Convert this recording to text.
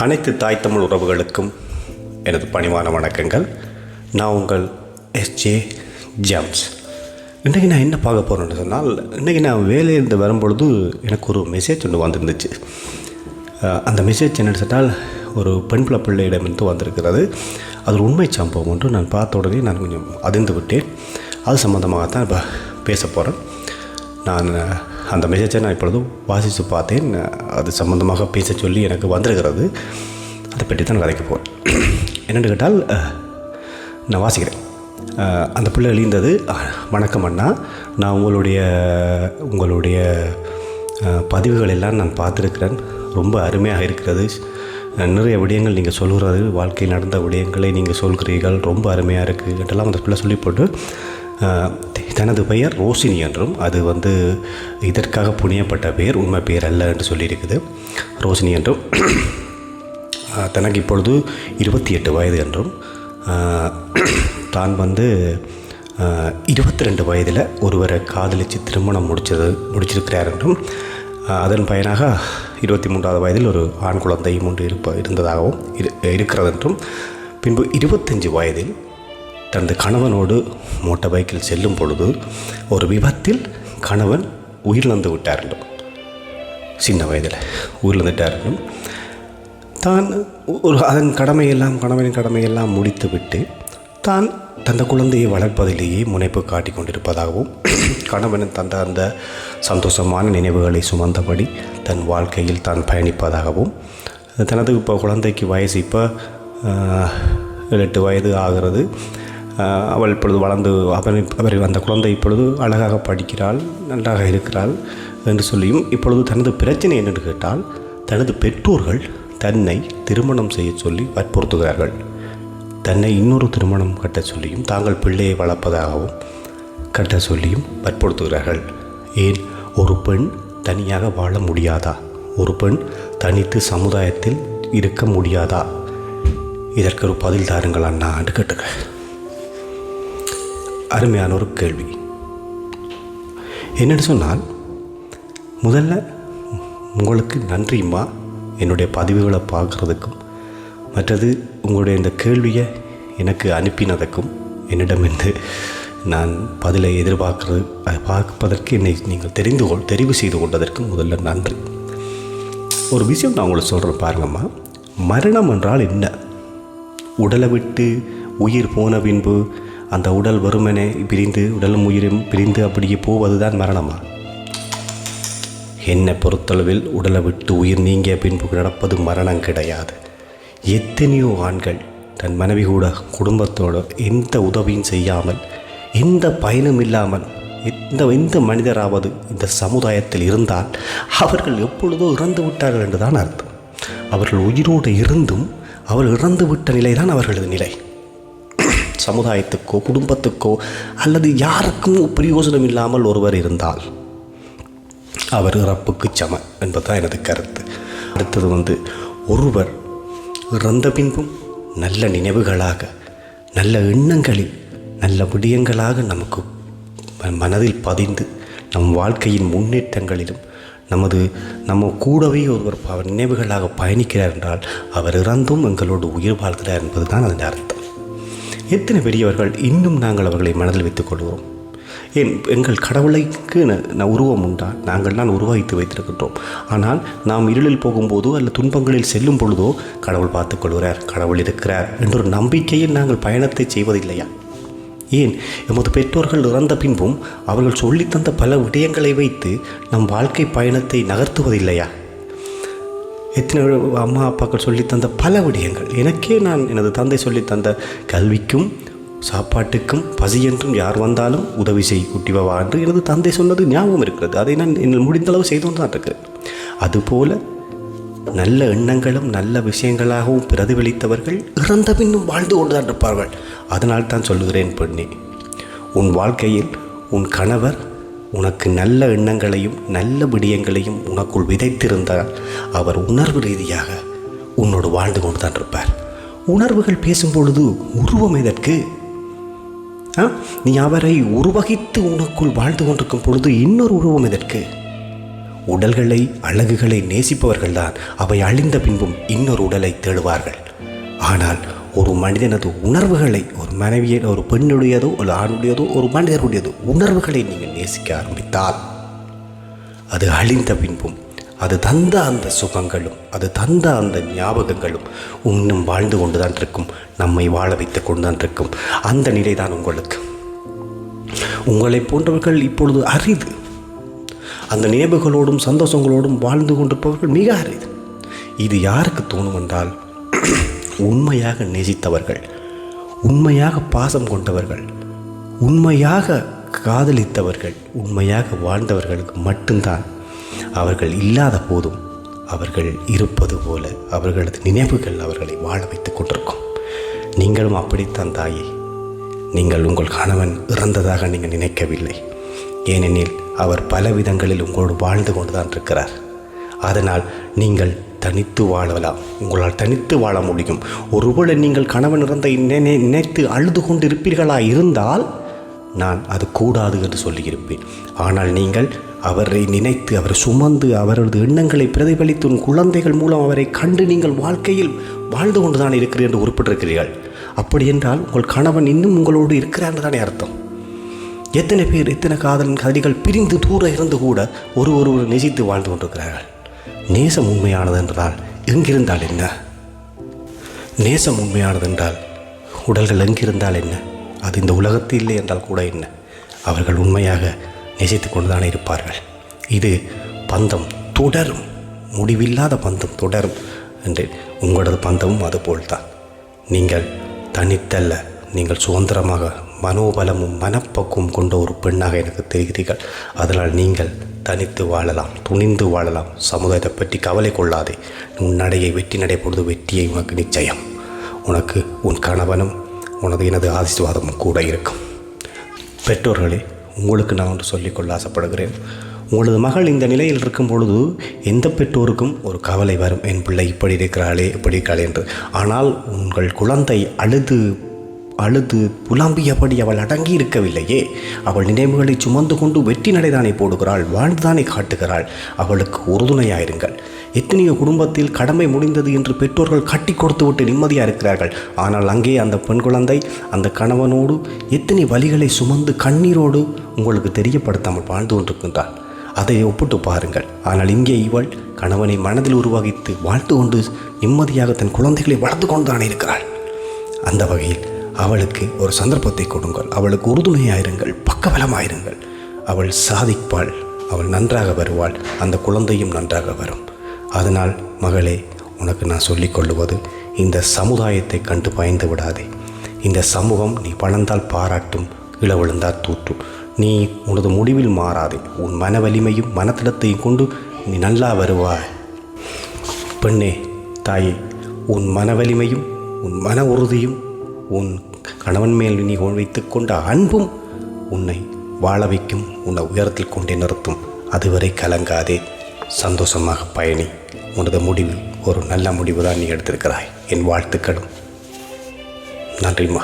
அனைத்து தாய் தமிழ் உறவுகளுக்கும் எனது பணிவான வணக்கங்கள். நான் உங்கள் எஸ்ஜே ஜாம்ஸ். இன்றைக்கி நான் என்ன பார்க்க போகிறேன்னு சொன்னால் இன்றைக்கி நான் வேலையிலிருந்து வரும்பொழுது எனக்கு ஒரு மெசேஜ் ஒன்று வந்திருந்துச்சு. அந்த மெசேஜ் என்னென்னு சொன்னால் ஒரு பெண் பிள்ளை பிள்ளையிடமிருந்து வந்திருக்கிறது. அது ஒரு உண்மை சம்பவம் ஒன்று. நான் பார்த்த உடனே நான் கொஞ்சம் அதிர்ந்து விட்டேன். அது சம்மந்தமாகத்தான் இப்போ பேச போகிறேன் நான் அந்த மெசேஜை நான் இப்பொழுது வாசித்து பார்த்தேன். அது சம்மந்தமாக பேச சொல்லி எனக்கு வந்திருக்கிறது. அதை பற்றி தான் கதைக்க போகிறேன் என்னென்னு கேட்டால் நான் வாசிக்கிறேன். அந்த பிள்ளை எழுந்தது வணக்கம் அண்ணா. நான் உங்களுடைய உங்களுடைய பதிவுகளெல்லாம் பதிவுகள் எல்லாம் நான் பார்த்துருக்கிறேன். ரொம்ப அருமையாக இருக்கிறது. நிறைய விடயங்கள் நீங்கள் சொல்கிறது வாழ்க்கையில் நடந்த விடயங்களை நீங்கள் சொல்கிறீர்கள். ரொம்ப அருமையாக இருக்குது என்றெல்லாம் அந்த பிள்ளை சொல்லி போட்டு தனது பெயர் ரோஷினி என்றும் அது வந்து இதற்காக புனியப்பட்ட பெயர் உண்மை பெயர் அல்ல என்று சொல்லியிருக்குது. ரோஷினி என்றும் தனக்கு இப்பொழுது இருபத்தி எட்டு வயது என்றும் தான் வந்து இருபத்தி ரெண்டு வயதில் ஒருவரை காதலித்து திருமணம் முடிச்சது முடிச்சிருக்கிறார் என்றும் அதன் பயனாக இருபத்தி மூன்றாவது வயதில் ஒரு ஆண் குழந்தையும் ஒன்று இருப்ப இருந்ததாகவும் இரு இருக்கிறது என்றும் பின்பு இருபத்தஞ்சு வயதில் தனது கணவனோடு மோட்டார் பைக்கில் செல்லும் பொழுது ஒரு விபத்தில் கணவன் உயிரிழந்து விட்டார் சின்ன வயதில் உயிரிழந்துட்டார்களும் தான் ஒரு அதன் கடமையெல்லாம் கணவனின் கடமையெல்லாம் முடித்துவிட்டு தான் தந்த குழந்தையை வளர்ப்பதிலேயே முனைப்பு காட்டி கொண்டிருப்பதாகவும் கணவன் தந்த அந்த சந்தோஷமான நினைவுகளை சுமந்தபடி தன் வாழ்க்கையில் தான் பயணிப்பதாகவும் தனது இப்போ குழந்தைக்கு வயசு இப்போ எட்டு வயது ஆகிறது. அவள் இப்பொழுது வளர்ந்து அவன் அவர் அந்த குழந்தை இப்பொழுது அழகாக படிக்கிறாள் நன்றாக இருக்கிறாள் என்று சொல்லியும் இப்பொழுது தனது பிரச்சனை என்னென்று கேட்டால் தனது பெற்றோர்கள் தன்னை திருமணம் செய்ய சொல்லி வற்புறுத்துகிறார்கள். தன்னை இன்னொரு திருமணம் கட்ட சொல்லியும் தாங்கள் பிள்ளையை வளர்ப்பதாகவும் கட்ட சொல்லியும் வற்புறுத்துகிறார்கள். ஏன்? ஒரு பெண் தனியாக வாழ முடியாதா? ஒரு பெண் தனித்து சமுதாயத்தில் இருக்க முடியாதா? இதற்கு ஒரு பதில் தாருங்கள் அண்ணா என்று கேட்டுக்க அருமையான ஒரு கேள்வி. என்னென்னு சொன்னால் முதல்ல உங்களுக்கு நன்றிம்மா என்னுடைய பதிவுகளை பார்க்குறதுக்கும் மற்றது உங்களுடைய இந்த கேள்வியை எனக்கு அனுப்பினதுக்கும் என்னிடமிருந்து நான் பதிலை எதிர்பார்க்கிறது அதை பார்ப்பதற்கு என்னை நீங்கள் தெரிந்து கொள் தெரிவு செய்து கொண்டதற்கு முதல்ல நன்றி. ஒரு விஷயம் நான் உங்களுக்கு சொல்கிறேன் பாருங்கம்மா. மரணம் என்றால் என்ன? உடலை விட்டு உயிர் போன பின்பு அந்த உடல் வெறுமனே பிரிந்து உடலும் உயிரும் பிரிந்து அப்படியே போவது தான் மரணமா? என்னை பொறுத்தளவில் உடலை விட்டு உயிர் நீங்கிய பின்பு நடப்பது மரணம் கிடையாது. எத்தனையோ ஆண்கள் தன் மனைவி கூட குடும்பத்தோடு எந்த உதவியும் செய்யாமல் எந்த பயனும் இல்லாமல் எந்த எந்த மனிதராவது இந்த சமுதாயத்தில் இருந்தால் அவர்கள் எப்பொழுதோ இறந்து விட்டார்கள் என்றுதான் அர்த்தம். அவர்கள் உயிரோடு இருந்தும் அவர் இறந்து விட்ட நிலைதான் அவர்களது நிலை. சமுதாயத்துக்கோ குடும்பத்துக்கோ அல்லது யாருக்கும் பிரயோஜனம் இல்லாமல் ஒருவர் இருந்தால் அவர் இறப்புக்கு சம என்பதுதான் எனது கருத்து. அடுத்தது வந்து ஒருவர் இறந்த பின்பும் நல்ல நினைவுகளாக நல்ல எண்ணங்களில் நல்ல விடயங்களாக நமக்கு மனதில் பதிந்து நம் வாழ்க்கையின் முன்னேற்றங்களிலும் நமது நம்ம கூடவே ஒருவர் ப- நினைவுகளாக பயணிக்கிறார் என்றால் அவர் இறந்தும் எங்களோடு உயிர் வாழ்கிறார் என்பதுதான் அதன் அர்த்தம். எத்தனை பெரியவர்கள் இன்னும் நாங்கள் அவர்களை மனதில் வைத்துக் கொள்வோம்? ஏன் எங்கள் கடவுளைக்கு ந- ந- உருவம் உண்டா? நாங்கள் தான் உருவாகித்து வைத்திருக்கின்றோம். ஆனால் நாம் இருளில் போகும்போதோ அல்ல துன்பங்களில் செல்லும் பொழுதோ கடவுள் பார்த்துக் கொள்கிறார் கடவுள் இருக்கிறார் என்றொரு நம்பிக்கையில் நாங்கள் பயணத்தை செய்வதில்லையா? ஏன் எமது பெற்றோர்கள் இறந்த பின்பும் அவர்கள் சொல்லித் தந்த பல விடயங்களை வைத்து நம் வாழ்க்கை பயணத்தை நகர்த்துவதில்லையா? எத்தனை அம்மா அப்பாக்கள் சொல்லித் தந்த பல விடயங்கள். எனக்கே நான் எனது தந்தை சொல்லித் தந்த கல்விக்கும் சாப்பாட்டுக்கும் பசி என்றும் யார் வந்தாலும் உதவி செய் குட்டிவா என்று எனது தந்தை சொன்னது ஞாபகம் இருக்கிறது. அதை நான் என்னால் முடிந்தளவு செய்து கொண்டு தான் இருக்கிறேன். அதுபோல நல்ல எண்ணங்களும் நல்ல விஷயங்களாகவும் பிரதிபலித்தவர்கள் இறந்த பின்னும் வாழ்ந்து கொண்டுதான் இருப்பார்கள். அதனால் தான் சொல்லுகிறேன் பெண்ணே உன் வாழ்க்கையில் உன் கணவர் உனக்கு நல்ல எண்ணங்களையும் நல்ல விடயங்களையும் உனக்குள் விதைத்திருந்தால் அவர் உணர்வு ரீதியாக உன்னோடு வாழ்ந்து கொண்டு தான் இருப்பார். உணர்வுகள் பேசும்பொழுது உருவம் எதற்கு? ஆ? நீ அவரை உருவகித்து உனக்குள் வாழ்ந்து கொண்டிருக்கும் பொழுது இன்னொரு உருவம் எதற்கு? உடல்களை அழகுகளை நேசிப்பவர்கள்தான். அவை அழிந்த பின்பும் இன்னொரு உடலை தேடுவார்கள். ஆனால் ஒரு மனிதனது உணர்வுகளை ஒரு மனைவியை ஒரு பெண்ணுடையதோ ஒரு ஆணுடையதோ ஒரு மனிதருடையதோ உணர்வுகளை நீங்கள் நேசிக்க ஆரம்பித்தால் அது அழிந்த பின்பும் அது தந்த அந்த சுகங்களும் அது தந்த அந்த ஞாபகங்களும் இன்னும் வாழ்ந்து கொண்டு தான் இருக்கும் நம்மை வாழ வைத்து கொண்டுதான் இருக்கும். அந்த நிலை தான் உங்களுக்கு. உங்களைப் போன்றவர்கள் இப்பொழுது அரிது. அந்த நினைவுகளோடும் சந்தோஷங்களோடும் வாழ்ந்து கொண்டிருப்பவர்கள் மிக அரிது. இது யாருக்கு தோணும் என்றால் உண்மையாக நேசித்தவர்கள் உண்மையாக பாசம் கொண்டவர்கள் உண்மையாக காதலித்தவர்கள் உண்மையாக வாழ்ந்தவர்களுக்கு மட்டும்தான் அவர்கள் இல்லாத போதும் அவர்கள் இருப்பது போல அவர்களது நினைவுகள் அவர்களை வாழ வைத்துக் கொண்டிருக்கும். நீங்களும் அப்படித்தான் தாயே. நீங்கள் உங்கள் கணவன் இறந்ததாக நீங்கள் நினைக்கவில்லை. ஏனெனில் அவர் பல விதங்களில் உங்களோடு வாழ்ந்து கொண்டுதான் இருக்கிறார். அதனால் நீங்கள் தனித்து வாழலாம். உங்களால் தனித்து வாழ முடியும். ஒருவேளை நீங்கள் கணவன் இறந்த நினைத்து அழுது கொண்டு இருப்பீர்களா இருந்தால் நான் அது கூடாது என்று சொல்லியிருப்பேன். ஆனால் நீங்கள் அவரை நினைத்து அவரை சுமந்து அவரது எண்ணங்களை பிரதிபலித்து உன் குழந்தைகள் மூலம் அவரை கண்டு நீங்கள் வாழ்க்கையில் வாழ்ந்து கொண்டுதான் இருக்கிறீர்கள் என்று குறிப்பிட்டிருக்கிறீர்கள் அப்படி என்றால் உங்கள் கணவன் இன்னும் உங்களோடு இருக்கிறார் தானே அர்த்தம். எத்தனை பேர் எத்தனை காதலன் கதிரிகள் பிரிந்து தூர இருந்து கூட ஒரு ஒருவர் நேசித்து வாழ்ந்து கொண்டிருக்கிறார்கள். நேசம் உண்மையானது என்றால் எங்கிருந்தால் என்ன? நேசம் உண்மையானது என்றால் உடல்கள் எங்கிருந்தால் என்ன? அது இந்த உலகத்தில் இல்லை என்றால் கூட என்ன? அவர்கள் உண்மையாக நேசித்து கொண்டுதானே இருப்பார்கள். இது பந்தம் தொடரும். முடிவில்லாத பந்தம் தொடரும் என்று உங்களது பந்தமும் அதுபோல்தான். நீங்கள் தனித்தல்ல நீங்கள் சுதந்திரமாக மனோபலமும் மனப்பக்குவம் கொண்ட ஒரு பெண்ணாக எனக்கு தெரிகிறீர்கள். அதனால் நீங்கள் தனித்து வாழலாம் துணிந்து வாழலாம். சமுதாயத்தை பற்றி கவலை கொள்ளாதே. உன் நடையை வெற்றி நடைபொழுது வெற்றியை உனக்கு நிச்சயம். உனக்கு உன் கணவனும் உனது எனது ஆசீர்வாதமும் கூட இருக்கும். பெற்றோர்களே உங்களுக்கு நான் ஒன்று சொல்லிக்கொள்ள ஆசைப்படுகிறேன். உங்களது மகள் இந்த நிலையில் இருக்கும் பொழுது எந்த பெற்றோருக்கும் ஒரு கவலை வரும்? என் பிள்ளை இப்படி இருக்கிறாளே இப்படி இருக்கிறாளே என்று. ஆனால் உங்கள் குழந்தை அழுது அழுது புலம்பியபடி அவள் அடங்கி இருக்கவில்லையே அவள் நினைவுகளை சுமந்து கொண்டு வெற்றி நடைதானே போடுகிறாள் வாழ்ந்துதானே காட்டுகிறாள். அவளுக்கு உறுதுணையாயிருங்கள். எத்தனையோ குடும்பத்தில் கடமை முடிந்தது என்று பெற்றோர்கள் கட்டி கொடுத்து விட்டு நிம்மதியாக இருக்கிறார்கள். ஆனால் அங்கே அந்த பெண் குழந்தை அந்த கணவனோடு எத்தனை வழிகளை சுமந்து கண்ணீரோடு உங்களுக்கு தெரியப்படுத்தாமல் வாழ்ந்து கொண்டிருக்கின்றாள். அதை ஒப்பிட்டு பாருங்கள். ஆனால் இங்கே இவள் கணவனை மனதில் உருவாகித்து வாழ்த்து கொண்டு நிம்மதியாக தன் குழந்தைகளை வளர்த்து கொண்டுதானே இருக்கிறாள். அந்த வகையில் அவளுக்கு ஒரு சந்தர்ப்பத்தை கொடுங்கள். அவளுக்கு உறுதுணையாயிருங்கள் பக்கபலமாயிருங்கள். அவள் சாதிப்பாள் அவள் நன்றாக வருவாள் அந்த குழந்தையும் நன்றாக வரும். அதனால் மகளே உனக்கு நான் சொல்லிக்கொள்ளுவது இந்த சமுதாயத்தை கண்டு பயந்து விடாதே. இந்த சமூகம் நீ பணந்தால் பாராட்டும் கீழே விழுந்தால் தூற்றும். நீ உனது முடிவில் மாறாதே. உன் மன வலிமையும் மனத்திடத்தையும் கொண்டு நீ நல்லா வருவாய். பெண்ணே தாயே உன் மன வலிமையும் உன் மன உறுதியும் உன் கணவன் மேல் நீ வைத்துக்கொண்ட அன்பும் உன்னை வாழ வைக்கும் உன்னை உயரத்தில் கொண்டே நிறுத்தும். அதுவரை கலங்காதே. சந்தோஷமாக பயணி. உனது முடிவு ஒரு நல்ல முடிவு தான் நீ எடுத்திருக்கிறாய். என் வாழ்த்துக்களும். நன்றிம்மா.